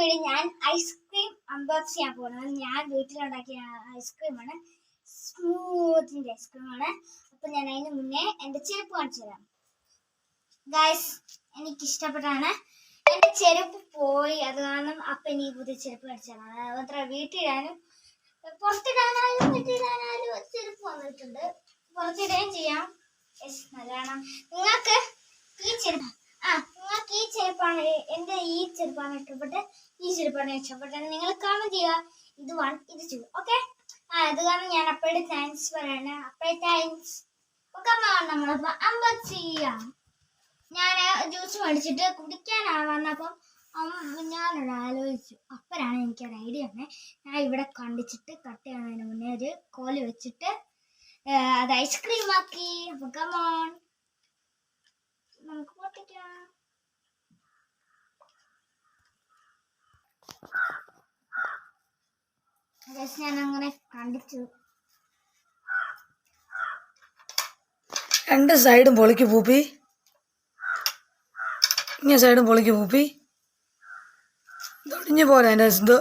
Video ഞാൻ ice cream unbox ചെയ്യാൻ പോകുന്നത്. ഞാൻ വീട്ടിലുണ്ടാക്കിയ ഐസ്ക്രീമാണ് സ്മൂത്തിന്റെ ഐസ്ക്രീമാണ് അപ്പം ഞാൻ അതിന് മുന്നേ എന്റെ ചെരുപ്പ് കാണിച്ചു തരാം. ഗായ്സ് എനിക്ക് ഇഷ്ടപ്പെട്ടാണ് എന്റെ ചെരുപ്പ് പോയി. അത് കാരണം അപ്പം എനിക്ക് പുതിയ ചെരുപ്പ് കാണിച്ചു തരാം. അതുമാത്ര വീട്ടിലിടാനും പുറത്തിടാനായാലും വീട്ടിലിടാനായാലും ചെരുപ്പ് വന്നിട്ടുണ്ട്. പുറത്തിടുകയും ചെയ്യാം. നല്ലതാണ്. നിങ്ങൾക്ക് ഈ ചെരുപ്പ് ചെരുപ്പാണ് എന്റെ ഈ ചെരുപ്പാണ് ഇഷ്ടപ്പെട്ടത് ഈ ചെരുപ്പാണ് ഇഷ്ടപ്പെട്ടത് നിങ്ങൾ കമന്റ് ചെയ്യുക. ഇത് വൺ ഇത് ടു ഓക്കെ ആ അത് കാരണം ഞാൻ അപ്പോഴേ താങ്ക്സ് പറയാണ്. അപ്പോഴേ താങ്ക്സ് ഒക്കെ നമ്മളപ്പോ അമ്പത് ചെയ്യാം ഞാൻ ജ്യൂസ് മേടിച്ചിട്ട് കുടിക്കാനാ വന്നപ്പം അമ്മ ഞാനൊരു ആലോചിച്ചു. അപ്പോഴാണ് എനിക്കൊരു ഐഡിയ തന്നെ ഞാൻ ഇവിടെ കണ്ടിച്ചിട്ട് കട്ട് ചെയ്യുന്നതിന് മുന്നേ ഒരു കോൽ വെച്ചിട്ട് അത് ഐസ്ക്രീം ആക്കി. അപ്പൊ കമോൺ നമുക്ക് പൊട്ടിക്കാം. Guys, ഞാൻ അങ്ങനെ കണ്ടിച്ചു. രണ്ട് സൈഡും പൊളിക്ക് പൂപ്പി. ഇങ്ങ സൈഡും പൊളിക്ക് പൂപ്പി. ഇതൊടിഞ്ഞു പോലെ എന്റെ ഇത്.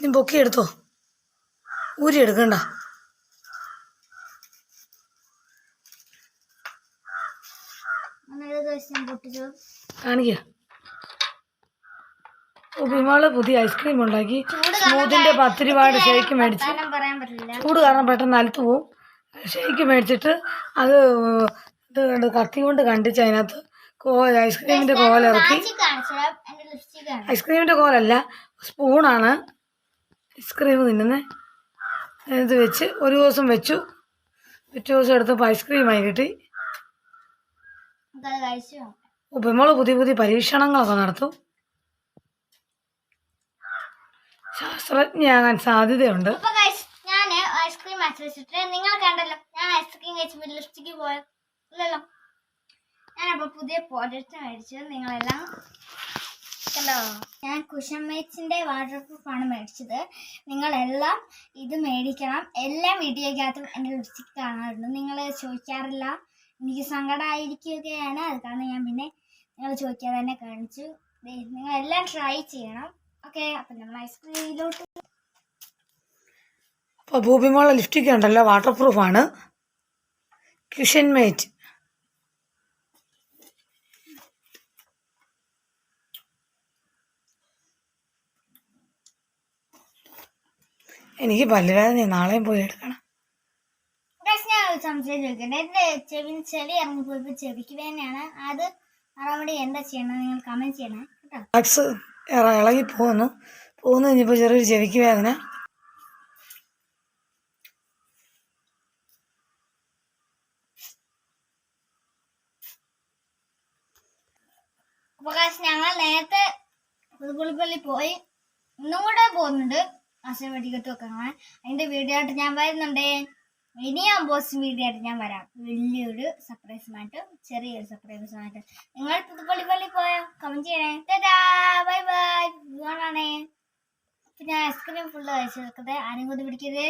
നീ പൊക്കി എടുത്തോ. ഊരി എടുക്കണ്ട. അങ്ങനെ പൂപ്പിമാൾ പുതിയ ഐസ്ക്രീം ഉണ്ടാക്കി. സ്മൂത്തിന്റെ പത്ത് രൂപയുടെ ഷേക്ക് മേടിച്ച്. ചൂട് കാരണം പെട്ടെന്ന് അലത്ത് പോവും. ഷേക്ക് മേടിച്ചിട്ട് അത് ഇത് കണ്ട് കത്തി കൊണ്ട് കണ്ടിച്ച് അതിനകത്ത് കോ ഐസ്ക്രീമിന്റെ കോലിറക്കി ഐസ്ക്രീമിന്റെ ഐസ്ക്രീമിന്റെ കോലല്ല സ്പൂണാണ് ഐസ്ക്രീം തിന്നുന്നത് ഇത് വെച്ച് ഒരു ദിവസം വെച്ചു. പിറ്റേ ദിവസം എടുത്തപ്പോൾ ഐസ്ക്രീമായി കിട്ടി. ഉപ്പമോൾ പുതിയ പുതിയ പരീക്ഷണങ്ങളൊക്കെ നടത്തും. ശാസ്ത്രജ്ഞയാകാൻ സാധ്യതയുണ്ട്. ഞാൻ ഐസ്ക്രീം വെച്ചിട്ട് നിങ്ങൾ കണ്ടല്ലോ ഞാൻ ഐസ്ക്രീം കഴിച്ചപ്പോൾ ലിപ്സ്റ്റിക്ക് പോയോ? ഇല്ലല്ലോ. ഞാനപ്പോ പുതിയ പ്രോഡക്റ്റ് മേടിച്ചു നിങ്ങളെല്ലാം കണ്ടോ? ഞാൻ കുഷൻ മേറ്റ്സിന്റെ വാട്ടർ പ്രൂഫാണ് മേടിച്ചത്. നിങ്ങളെല്ലാം ഇത് മേടിക്കണം. എല്ലാം വീഡിയോയ്ക്കകത്തും എന്റെ ലിപ്സ്റ്റിക് കാണാറുണ്ട്. നിങ്ങൾ ചോദിക്കാറില്ല. എനിക്ക് സങ്കടമായിരിക്കുകയാണ് അത് കാരണം ഞാൻ പിന്നെ നിങ്ങൾ ചോദിക്കാതെ തന്നെ കാണിച്ചു. നിങ്ങളെല്ലാം ട്രൈ ചെയ്യണം. ഓക്കെ അപ്പം നമ്മൾ ഐസ്ക്രീമിലോട്ട് അപ്പോൾ ഭൂപിമോളെ ലിഫ്റ്റിക്ക് ഉണ്ടല്ലോ വാട്ടർ ആണ്. ക്യുഷൻ മേറ്റ് എനിക്ക് പല്ലുവേദന നാളെയും പോയി എടുക്കണം. സംശയം ചോദിക്കട്ടെ? എന്റെ ചെവി ചെവി ഇറങ്ങിപ്പോയപ്പോ ചെവിക്ക് വേദനയാണ്. അത് മറുപടി എന്താ ചെയ്യണം നിങ്ങൾ കമന്റ് ചെയ്യണം കേട്ടോ. ഇളകി പോകുന്നു. പോകുന്നു കഴിഞ്ഞപ്പോൾ ചെറിയൊരു ചെവിക്ക് വേദന. ഞങ്ങൾ നേരത്തെ പുതുപ്പള്ളിപ്പള്ളി പോയി. ഇന്നും കൂടെ പോകുന്നുണ്ട്. ആശയ വെടിക്കെട്ടൊക്കെ കാണാൻ. അതിന്റെ വീഡിയോ ആയിട്ട് ഞാൻ വരുന്നുണ്ട്. ഇനി പോസ്റ്റ് വീഡിയോ ആയിട്ട് ഞാൻ വരാം. വലിയൊരു സർപ്രൈസുമായിട്ട് ചെറിയൊരു സർപ്രൈസുമായിട്ട് നിങ്ങൾ പുതുപ്പള്ളിപ്പള്ളി പോയോ? കമന്റ് ചെയ്യണേ. അപ്പൊ ഞാൻ ഐസ്ക്രീം ഫുള്ള് കഴിച്ചു ആരും കൊതി പിടിക്കരുത്.